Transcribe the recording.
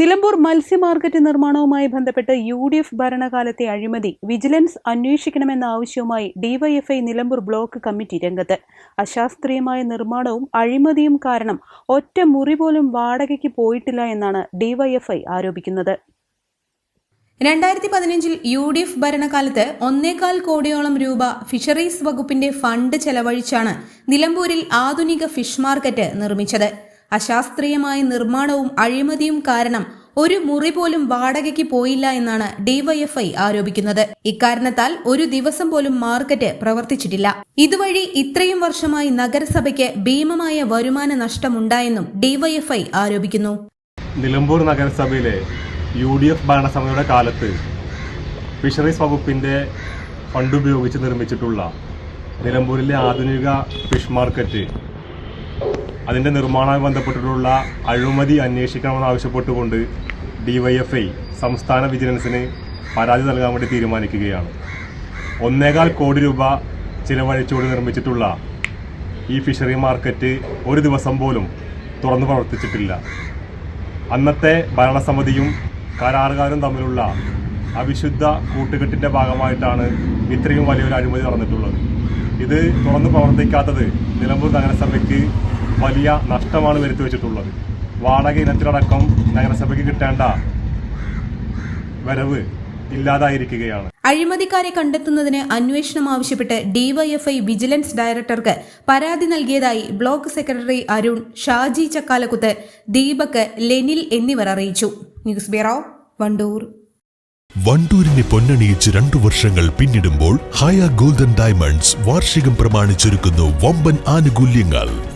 Nilambur മത്സ്യമാർക്കറ്റ് നിർമ്മാണവുമായി ബന്ധപ്പെട്ട് U D F ഭരണകാലത്തെ അഴിമതി വിജിലൻസ് അന്വേഷിക്കണമെന്ന ആവശ്യവുമായി ഡിവൈഎഫ്ഐ നിലമ്പൂർ ബ്ലോക്ക് കമ്മിറ്റി രംഗത്ത്. അശാസ്ത്രീയമായ നിർമ്മാണവും അഴിമതിയും കാരണം ഒറ്റ മുറി പോലും വാടകയ്ക്ക് പോയിട്ടില്ല എന്നാണ് ഡിവൈഎഫ്ഐ ആരോപിക്കുന്നത്. രണ്ടായിരത്തി പതിനഞ്ചിൽ യു ഡി എഫ് ഭരണകാലത്ത് ഒന്നേകാൽ കോടിയോളം രൂപ ഫിഷറീസ് വകുപ്പിന്റെ ഫണ്ട് ചെലവഴിച്ചാണ് നിലമ്പൂരിൽ ആധുനിക ഫിഷ് മാർക്കറ്റ് നിർമ്മിച്ചത്. അശാസ്ത്രീയമായ നിർമ്മാണവും അഴിമതിയും കാരണം ഒരു മുറി പോലും വാടകയ്ക്ക് പോയില്ല എന്നാണ് ഡിവൈഎഫ്ഐ ആരോപിക്കുന്നത്. ഇക്കാരണത്താൽ ഒരു ദിവസം പോലും മാർക്കറ്റ് പ്രവർത്തിച്ചിട്ടില്ല. ഇതുവഴി ഇത്രയും വർഷമായി നഗരസഭയ്ക്ക് ഭീമമായ വരുമാന നഷ്ടമുണ്ടായെന്നും ഡിവൈഎഫ്ഐ ആരോപിക്കുന്നു. നിലമ്പൂർ നഗരസഭയിലെ യു ഡി എഫ് ഭരണസമിതിയുടെ കാലത്ത് ഫിഷറീസ് വകുപ്പിന്റെ ഫണ്ട് ഉപയോഗിച്ച് നിർമ്മിച്ചിട്ടുള്ള നിലമ്പൂരിലെ ആധുനിക ഫിഷ് മാർക്കറ്റ് അതിന്റെ നിർമ്മാണവുമായി ബന്ധപ്പെട്ടിട്ടുള്ള അഴിമതി അന്വേഷിക്കണമെന്ന് ആവശ്യപ്പെട്ടുകൊണ്ട് ഡിവൈഎഫ്ഐ സംസ്ഥാന വിജിലൻസിന് പരാതി നൽകാൻ വേണ്ടി തീരുമാനിക്കുകയാണ്. ഒന്നേകാൽ കോടി രൂപ ചിലവഴിച്ചുകൊണ്ട് നിർമ്മിച്ചിട്ടുള്ള ഈ ഫിഷറി മാർക്കറ്റ് ഒരു ദിവസം പോലും തുറന്നു പ്രവർത്തിച്ചിട്ടില്ല. അന്നത്തെ ഭരണസമിതിയും കരാറുകാരും തമ്മിലുള്ള അവിശുദ്ധ കൂട്ടുകെട്ടിന്റെ ഭാഗമായിട്ടാണ് ഇത്രയും വലിയൊരു അഴിമതി നടന്നിട്ടുള്ളത്. ഇത് തുറന്നു പ്രവർത്തിക്കാത്തത് നിലമ്പൂർ നഗരസഭയ്ക്ക് വലിയ നഷ്ടമാണ് വരുത്തി വെച്ചിട്ടുള്ളത് വാടക ഇനത്തിലടക്കം നഗരസഭയ്ക്ക് കിട്ടേണ്ട വരവ് ഇല്ലാതായിരിക്കുകയാണ്. അഴിമതിക്കാരെ കണ്ടെത്തുന്നതിന് അന്വേഷണം ആവശ്യപ്പെട്ട് ഡിവൈഎഫ്ഐ വിജിലൻസ് ഡയറക്ടർക്ക് പരാതി നൽകിയതായി ബ്ലോക്ക് സെക്രട്ടറി അരുൺ ഷാജി ചക്കാലക്കുത്ത് ദീപക് ലെനിൽ എന്നിവർ അറിയിച്ചു. News bureau Wandoor. വണ്ടൂരിനെ പൊന്നണിയിച്ച് രണ്ടു വർഷങ്ങൾ പിന്നിടുമ്പോൾ ഹയ ഗോൾഡൻ ഡയമണ്ട്സ് വാർഷികം പ്രമാണിച്ചൊരുക്കുന്നു വമ്പൻ ആനുകൂല്യങ്ങൾ.